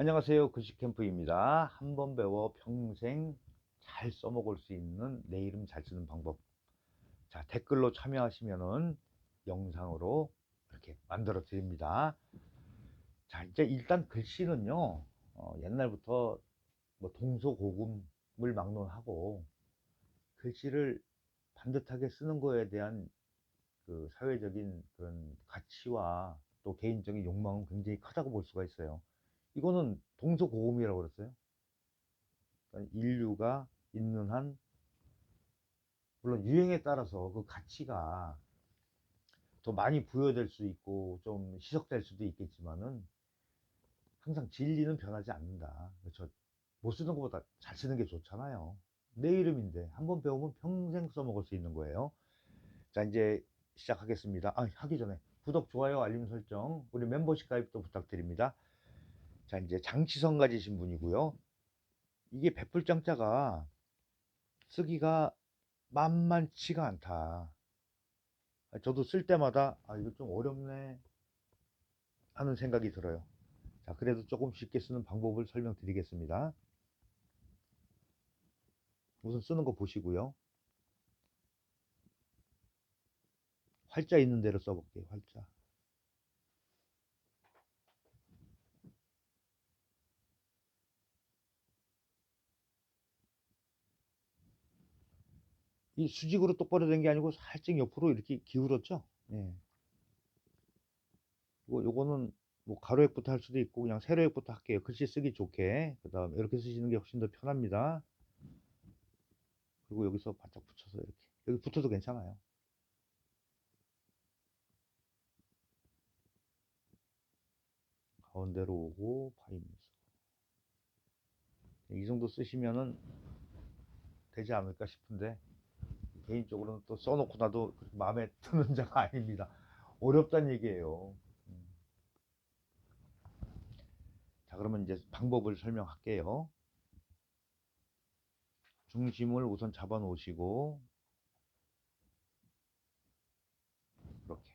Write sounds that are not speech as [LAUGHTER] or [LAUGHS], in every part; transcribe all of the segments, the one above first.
안녕하세요. 글씨캠프입니다. 한 번 배워 평생 잘 써먹을 수 있는 내 이름 잘 쓰는 방법. 자, 댓글로 참여하시면은 영상으로 이렇게 만들어 드립니다. 자, 이제 일단 글씨는요, 어, 옛날부터 뭐 동서고금을 막론하고 글씨를 반듯하게 쓰는 거에 대한 그 사회적인 그런 가치와 또 개인적인 욕망은 굉장히 크다고 볼 수가 있어요. 이거는 동서고금이라고 그랬어요. 그러니까 인류가 있는 한 물론 유행에 따라서 그 가치가 더 많이 부여될 수 있고 좀 희석될 수도 있겠지만은 항상 진리는 변하지 않는다. 그렇죠. 못 쓰는 것보다 잘 쓰는 게 좋잖아요. 내 이름인데 한 번 배우면 평생 써먹을 수 있는 거예요. 자 이제 시작하겠습니다. 아, 하기 전에 구독, 좋아요, 알림 설정, 우리 멤버십 가입도 부탁드립니다. 자 이제 장치성 가지신 분이고요. 이게 배풀장자가 쓰기가 만만치가 않다. 저도 쓸 때마다 아 이거 좀 어렵네 하는 생각이 들어요. 자 그래도 조금 쉽게 쓰는 방법을 설명드리겠습니다. 우선 쓰는 거 보시고요. 활자 있는 대로 써볼게요. 활자. 이 수직으로 똑바로 된 게 아니고 살짝 옆으로 이렇게 기울었죠. 예. 이거 요거는 뭐 가로액부터 할 수도 있고 그냥 세로액부터 할게요. 글씨 쓰기 좋게. 그다음 이렇게 쓰시는 게 훨씬 더 편합니다. 그리고 여기서 바짝 붙여서 이렇게 여기 붙어도 괜찮아요. 가운데로 오고 파이면서 이 정도 쓰시면은 되지 않을까 싶은데 개인적으로는 또 써놓고 나도 마음에 드는 자가 [LAUGHS] 아닙니다. 어렵다는 얘기예요. 음. 자, 그러면 이제 방법을 설명할게요. 중심을 우선 잡아 놓으시고, 이렇게.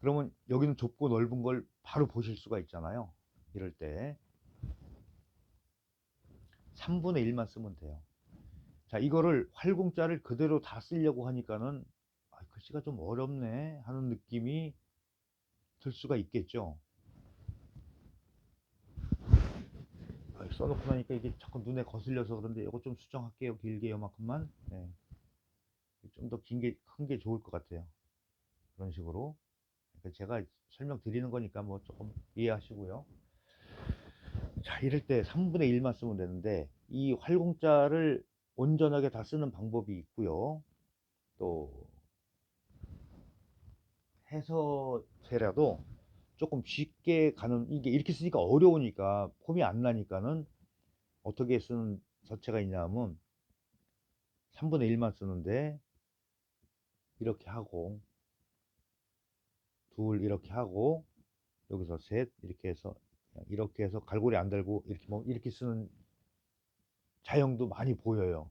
그러면 여기는 좁고 넓은 걸 바로 보실 수가 있잖아요. 이럴 때. 3분의 1만 쓰면 돼요. 자, 이거를 활공자를 그대로 다 쓰려고 하니까는 아, 글씨가 좀 어렵네 하는 느낌이 들 수가 있겠죠. 아, 써놓고 나니까 이게 자꾸 눈에 거슬려서 그런데 이거 좀 수정할게요. 길게 요만큼만. 네. 좀더 긴 게, 큰 게 좋을 것 같아요. 그런 식으로. 그러니까 제가 설명드리는 거니까 뭐 조금 이해하시고요. 자, 이럴 때 3분의 1만 쓰면 되는데, 이 활공자를 온전하게 다 쓰는 방법이 있고요. 또 해서세라도 조금 쉽게 가는 이게 이렇게 쓰니까 어려우니까 폼이 안 나니까는 어떻게 쓰는 서체가 있냐면 3분의 1만 쓰는데 이렇게 하고 둘 이렇게 하고 여기서 셋 이렇게 해서 이렇게 해서 갈고리 안 달고 이렇게 뭐 이렇게 쓰는 자형도 많이 보여요.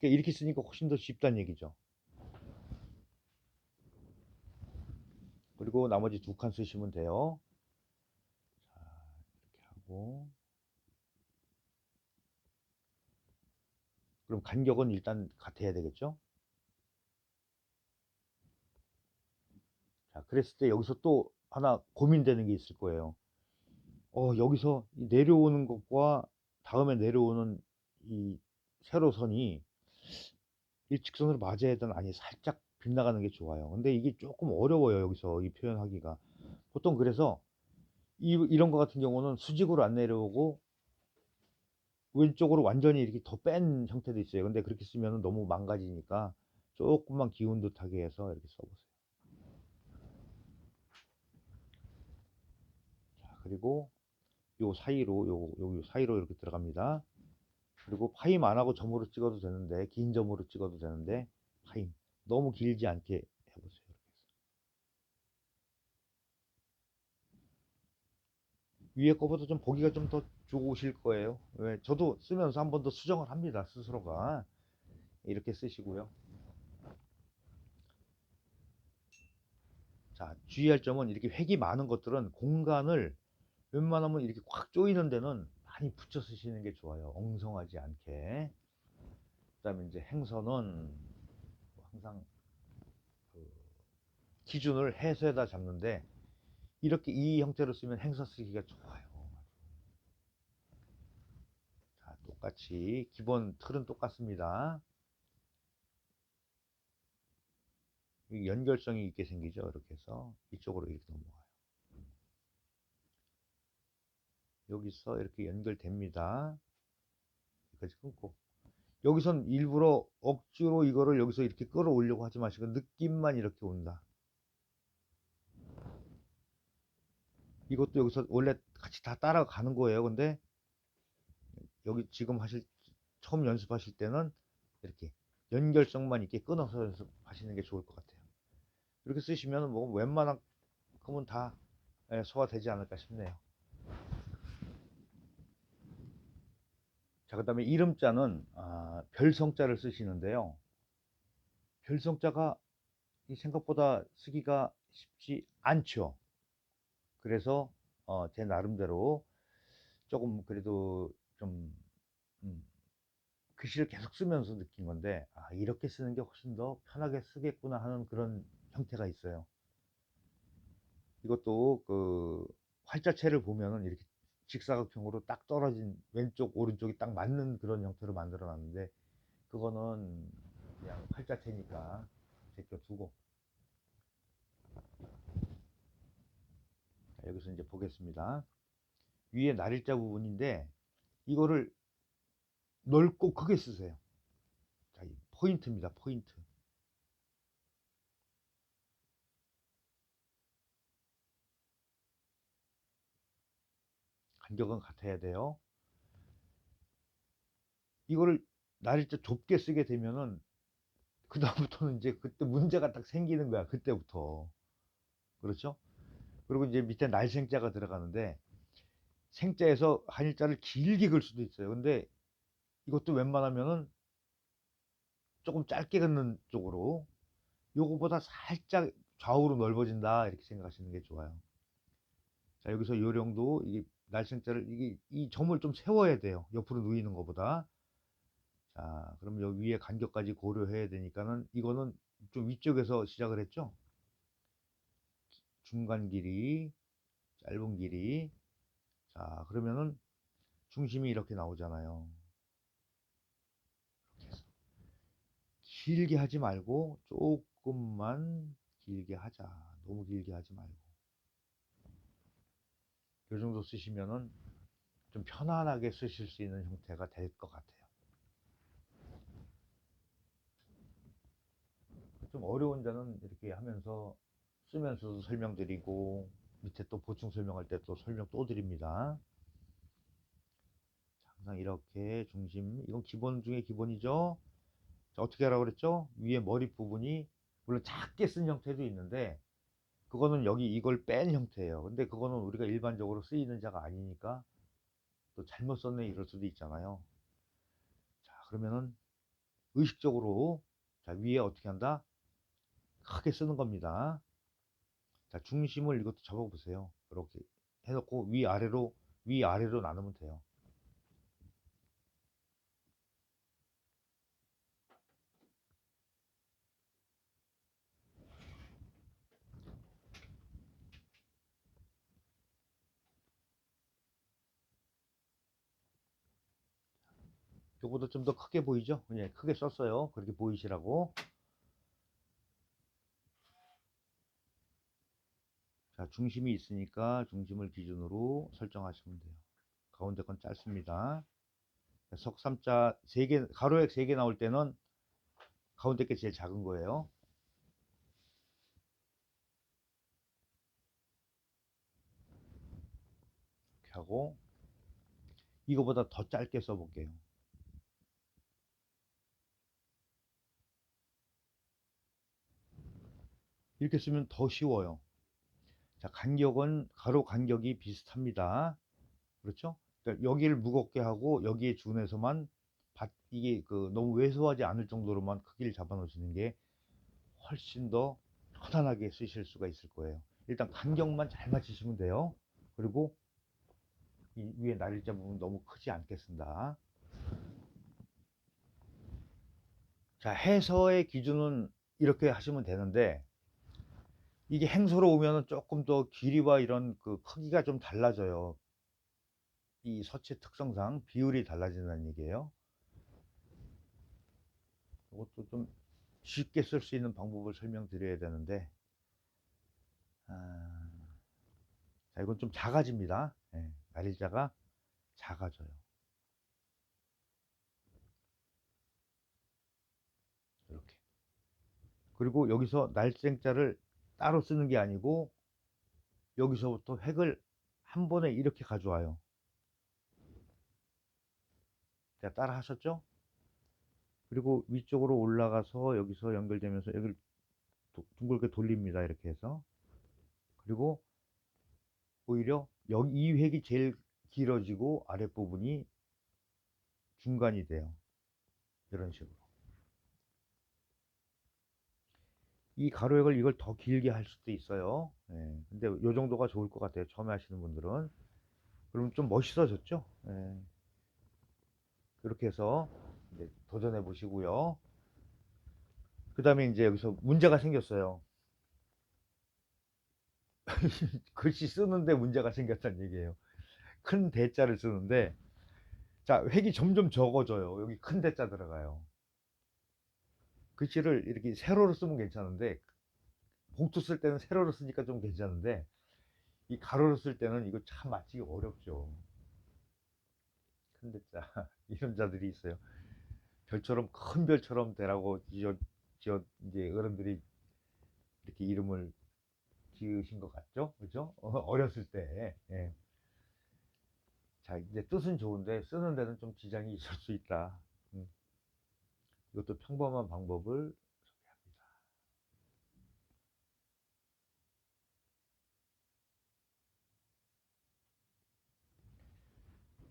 그러니까 이렇게 쓰니까 훨씬 더 쉽다는 얘기죠. 그리고 나머지 두 칸 쓰시면 돼요. 자, 이렇게 하고. 그럼 간격은 일단 같아야 되겠죠? 자, 그랬을 때 여기서 또 하나 고민되는 게 있을 거예요. 어, 여기서 내려오는 것과 다음에 내려오는 이 세로선이 일직선으로 맞아야 되나 아니 살짝 빗나가는 게 좋아요. 근데 이게 조금 어려워요 여기서 이 표현하기가. 보통 그래서 이, 이런 거 같은 경우는 수직으로 안 내려오고 왼쪽으로 완전히 이렇게 더 뺀 형태도 있어요. 근데 그렇게 쓰면 너무 망가지니까 조금만 기운 듯하게 해서 이렇게 써보세요. 자 그리고 요 사이로 요, 요 사이로 이렇게 들어갑니다 그리고 파임 안 하고 점으로 찍어도 되는데 긴 점으로 찍어도 되는데 파임 너무 길지 않게 해보세요. 위에 거보다 좀 보기가 좀 더 좋으실 거예요. 왜? 저도 쓰면서 한 번 더 수정을 합니다. 스스로가 이렇게 쓰시고요. 자 주의할 점은 이렇게 획이 많은 것들은 공간을 웬만하면 이렇게 꽉 조이는 데는 많이 붙여 쓰시는 게 좋아요. 엉성하지 않게. 그다음에 이제 행선은 항상 그 기준을 해서에다 잡는데 이렇게 이 형태로 쓰면 행서 쓰기가 좋아요. 자, 똑같이 기본 틀은 똑같습니다. 이 연결성이 있게 생기죠. 이렇게 해서 이쪽으로 이렇게 넘어가요. 여기서 이렇게 연결됩니다. 여기까지 끊고 여기선 일부러 억지로 이거를 여기서 이렇게 끌어올려고 하지 마시고 느낌만 이렇게 온다. 이것도 여기서 원래 같이 다 따라가는 거예요. 근데 여기 지금 하실 처음 연습하실 때는 이렇게 연결성만 있게 끊어서 연습하시는 게 좋을 것 같아요. 이렇게 쓰시면 뭐 웬만한큼은 다 예, 소화되지 않을까 싶네요. 자, 그 다음에 이름자는 아, 별성자를 쓰시는데요. 별성자가 이 생각보다 쓰기가 쉽지 않죠. 그래서 어, 제 나름대로 조금 그래도 좀 음, 글씨를 계속 쓰면서 느낀 건데 아, 이렇게 쓰는 게 훨씬 더 편하게 쓰겠구나 하는 그런 형태가 있어요. 이것도 그 활자체를 보면은 이렇게 직사각형으로 딱 떨어진 왼쪽 오른쪽이 딱 맞는 그런 형태로 만들어 놨는데 그거는 그냥 활자체니까 제껴두고 자, 여기서 이제 보겠습니다. 위에 날일자 부분인데 이거를 넓고 크게 쓰세요. 자, 이 포인트입니다. 포인트. 간격은 같아야 돼요. 이거를 날일자 좁게 쓰게 되면은 그 다음부터는 이제 그때 문제가 딱 생기는 거야. 그때부터. 그렇죠? 그리고 이제 밑에 날 생자가 들어가는데 생자에서 한일자를 길게 글 수도 있어요. 근데 이것도 웬만하면은 조금 짧게 긋는 쪽으로 요거보다 살짝 좌우로 넓어진다 이렇게 생각하시는 게 좋아요. 자 여기서 요령도 이게 날생자를 이게 이 점을 좀 세워야 돼요. 옆으로 누이는 것보다. 자 그럼 여기 위에 간격까지 고려해야 되니까는 이거는 좀 위쪽에서 시작을 했죠. 중간 길이, 짧은 길이. 자, 그러면은 중심이 이렇게 나오잖아요. 길게 하지 말고 조금만 길게 하자. 너무 길게 하지 말고. 이 정도 쓰시면은 좀 편안하게 쓰실 수 있는 형태가 될 것 같아요. 좀 어려운 자는 이렇게 하면서 쓰면서도 설명드리고 밑에 또 보충 설명할 때 또 설명 또 드립니다. 항상 이렇게 중심 이건 기본 중에 기본이죠. 자, 어떻게 하라고 그랬죠? 위에 머리 부분이 물론 작게 쓴 형태도 있는데 그거는 여기 이걸 뺀 형태예요. 근데 그거는 우리가 일반적으로 쓰이는 자가 아니니까 또 잘못 썼네 이럴 수도 있잖아요. 자 그러면은 의식적으로 자 위에 어떻게 한다? 크게 쓰는 겁니다. 자, 중심을 이것도 잡아보세요. 이렇게 해놓고 위아래로, 위아래로 나누면 돼요. 요거도 좀 더 크게 보이죠? 예, 크게 썼어요. 그렇게 보이시라고. 자, 중심이 있으니까 중심을 기준으로 설정하시면 돼요. 가운데 건 짧습니다. 석삼자 3개, 가로액 3개 나올 때는 가운데 게 제일 작은 거예요. 이렇게 하고 이거보다 더 짧게 써볼게요. 이렇게 쓰면 더 쉬워요. 자, 간격은 가로 간격이 비슷합니다. 그렇죠? 그러니까 여기를 무겁게 하고 여기에 준해서만 바, 이게 그 너무 왜소하지 않을 정도로만 크기를 잡아 놓으시는 게 훨씬 더 편안하게 쓰실 수가 있을 거예요. 일단 간격만 잘 맞추시면 돼요. 그리고 이 위에 날일자 부분 너무 크지 않겠습니다. 자, 해서의 기준은 이렇게 하시면 되는데 이게 행소로 오면은 조금 더 길이와 이런 그 크기가 좀 달라져요. 이 서체 특성상 비율이 달라진다는 얘기예요. 이것도 좀 쉽게 쓸 수 있는 방법을 설명드려야 되는데 아, 자 이건 좀 작아집니다. 예, 날일자가 작아져요. 이렇게. 그리고 여기서 날생자를 따로 쓰는 게 아니고 여기서부터 획을 한 번에 이렇게 가져와요. 자, 따라 하셨죠? 그리고 위쪽으로 올라가서 여기서 연결되면서 여기를 도- 둥글게 돌립니다. 이렇게 해서. 그리고 오히려 여기 이 획이 제일 길어지고 아랫부분이 중간이 돼요. 이런 식으로. 이 가로획을 이걸 더 길게 할 수도 있어요. 예, 근데 요 정도가 좋을 것 같아요. 처음에 하시는 분들은. 그러면 좀 멋있어졌죠? 예. 이렇게 해서 이제 도전해 보시고요. 그 다음에 이제 여기서 문제가 생겼어요. [LAUGHS] 글씨 쓰는데 문제가 생겼다는 얘기예요. 큰 대자를 쓰는데, 자, 획이 점점 적어져요. 여기 큰 대자 들어가요. 글씨를 이렇게 세로로 쓰면 괜찮은데, 봉투 쓸 때는 세로로 쓰니까 좀 괜찮은데, 이 가로로 쓸 때는 이거 참 맞히기 어렵죠. 큰 대자. 이런 자들이 있어요. 별처럼 큰 별처럼 되라고 지어, 지어 이제 어른들이 이렇게 이름을 지으신 것 같죠? 그죠? 어, [LAUGHS] 어렸을 때. 예. 자, 이제 뜻은 좋은데 쓰는 데는 좀 지장이 있을 수 있다. 음. 이것도 평범한 방법을 소개합니다.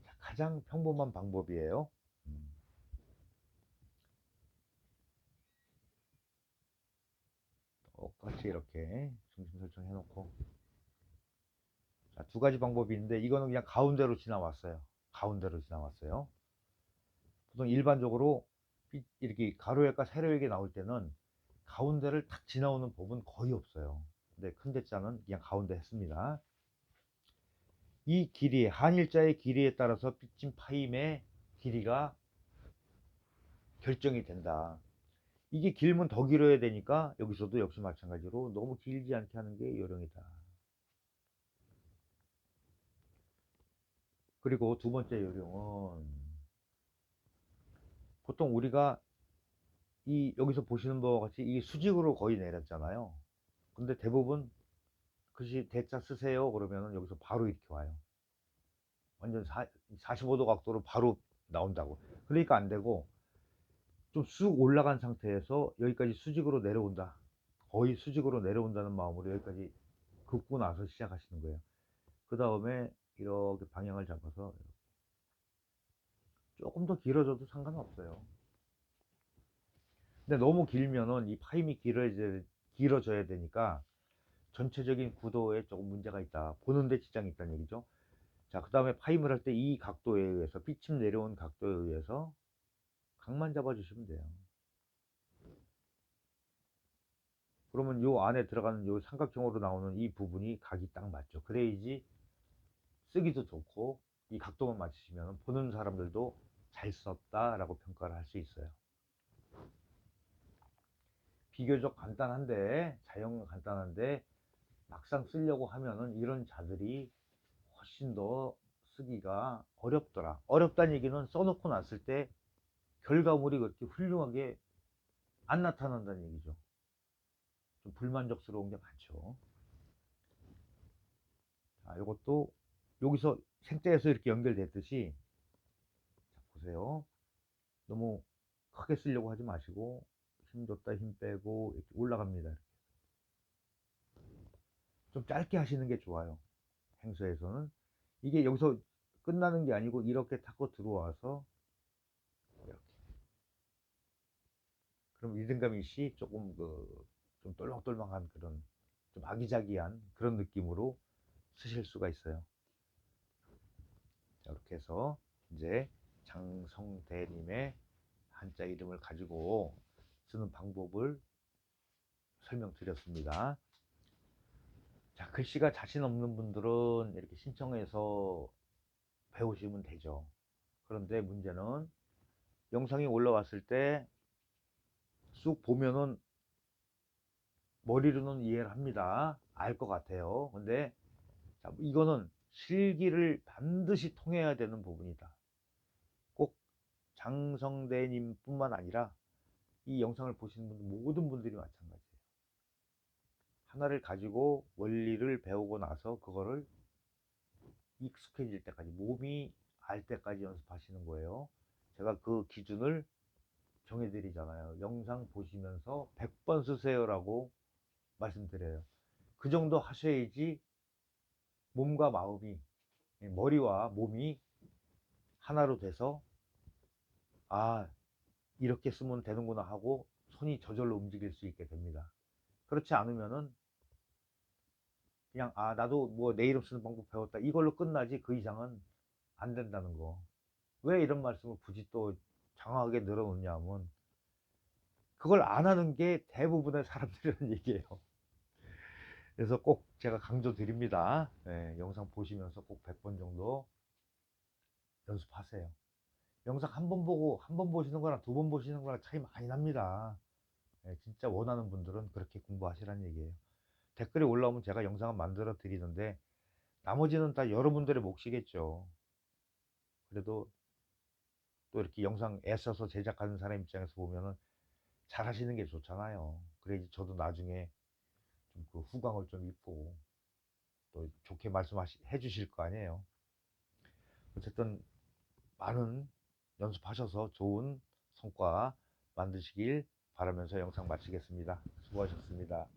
자, 가장 평범한 방법이에요. 음. 똑같이 이렇게 중심 설정해 놓고 자, 두 가지 방법이 있는데 이거는 그냥 가운데로 지나왔어요. 가운데로 지나왔어요. 보통 일반적으로 삐- 이렇게 가로획과 세로획이 나올 때는 가운데를 탁 지나오는 법은 거의 없어요. 근데 큰 대자는 그냥 가운데 했습니다. 이 길이 한일자의 길이에 따라서 삐진 파임의 길이가 결정이 된다. 이게 길면 더 길어야 되니까 여기서도 역시 마찬가지로 너무 길지 않게 하는 게 요령이다. 그리고 두 번째 요령은 보통 우리가 이 여기서 보시는 바와 같이 이 수직으로 거의 내렸잖아요. 근데 대부분 글씨 대자 쓰세요 그러면은 여기서 바로 이렇게 와요. 완전 사, 45도 각도로 바로 나온다고. 그러니까 안 되고 좀 쑥 올라간 상태에서 여기까지 수직으로 내려온다. 거의 수직으로 내려온다는 마음으로 여기까지 긋고 나서 시작하시는 거예요. 그 다음에 이렇게 방향을 잡아서 조금 더 길어져도 상관없어요. 근데 너무 길면은 이 파임이 길어져야, 길어져야 되니까 전체적인 구도에 조금 문제가 있다. 보는데 지장이 있다는 얘기죠. 자, 그 다음에 파임을 할 때 이 각도에 의해서, 삐침 내려온 각도에 의해서 각만 잡아주시면 돼요. 그러면 요 안에 들어가는 요 삼각형으로 나오는 이 부분이 각이 딱 맞죠. 그래야지 쓰기도 좋고 이 각도만 맞추시면 보는 사람들도 잘 썼다라고 평가를 할 수 있어요. 비교적 간단한데 자연 간단한데 막상 쓰려고 하면은 이런 자들이 훨씬 더 쓰기가 어렵더라. 어렵다는 얘기는 써놓고 났을 때 결과물이 그렇게 훌륭하게 안 나타난다는 얘기죠. 좀 불만족스러운 게 많죠. 자, 이것도 여기서 생자에서 이렇게 연결됐듯이 자, 보세요. 너무 크게 쓰려고 하지 마시고 힘 줬다 힘 빼고 이렇게 올라갑니다. 이렇게. 좀 짧게 하시는 게 좋아요. 행서에서는 이게 여기서 끝나는 게 아니고 이렇게 타고 들어와서 이렇게. 그럼 리듬감 이시 조금 그 좀 똘망똘망한 그런 좀 아기자기한 그런 느낌으로 쓰실 수가 있어요. 이렇게 해서 이제 장성대님의 한자 이름을 가지고 쓰는 방법을 설명드렸습니다. 자, 글씨가 자신 없는 분들은 이렇게 신청해서 배우시면 되죠. 그런데 문제는 영상이 올라왔을 때 쑥 보면은 머리로는 이해를 합니다. 알 것 같아요. 근데 자, 이거는 실기를 반드시 통해야 되는 부분이다. 꼭 장성대님 뿐만 아니라 이 영상을 보시는 분들 모든 분들이 마찬가지예요. 하나를 가지고 원리를 배우고 나서 그거를 익숙해질 때까지 몸이 알 때까지 연습하시는 거예요. 제가 그 기준을 정해드리잖아요. 영상 보시면서 100번 쓰세요라고 말씀드려요. 그 정도 하셔야지 몸과 마음이, 예, 머리와 몸이 하나로 돼서, 아, 이렇게 쓰면 되는구나 하고 손이 저절로 움직일 수 있게 됩니다. 그렇지 않으면은 그냥, 아, 나도 뭐 내 이름 쓰는 방법 배웠다. 이걸로 끝나지 그 이상은 안 된다는 거. 왜 이런 말씀을 굳이 또 장황하게 늘어놓냐 하면 그걸 안 하는 게 대부분의 사람들이라는 [LAUGHS] 얘기예요. 그래서 꼭 제가 강조 드립니다. 예, 영상 보시면서 꼭 100번 정도 연습하세요. 영상 한 번 보고 한 번 보시는 거랑 두 번 보시는 거랑 차이 많이 납니다. 예, 진짜 원하는 분들은 그렇게 공부하시라는 얘기예요. 댓글이 올라오면 제가 영상을 만들어 드리는데 나머지는 다 여러분들의 몫이겠죠. 그래도 또 이렇게 영상 애써서 제작하는 사람 입장에서 보면은 잘 하시는 게 좋잖아요. 그래야지 저도 나중에 좀 그 후광을 좀 입고 또 좋게 말씀해 주실 거 아니에요. 어쨌든 많은 연습하셔서 좋은 성과 만드시길 바라면서 영상 마치겠습니다. 수고하셨습니다.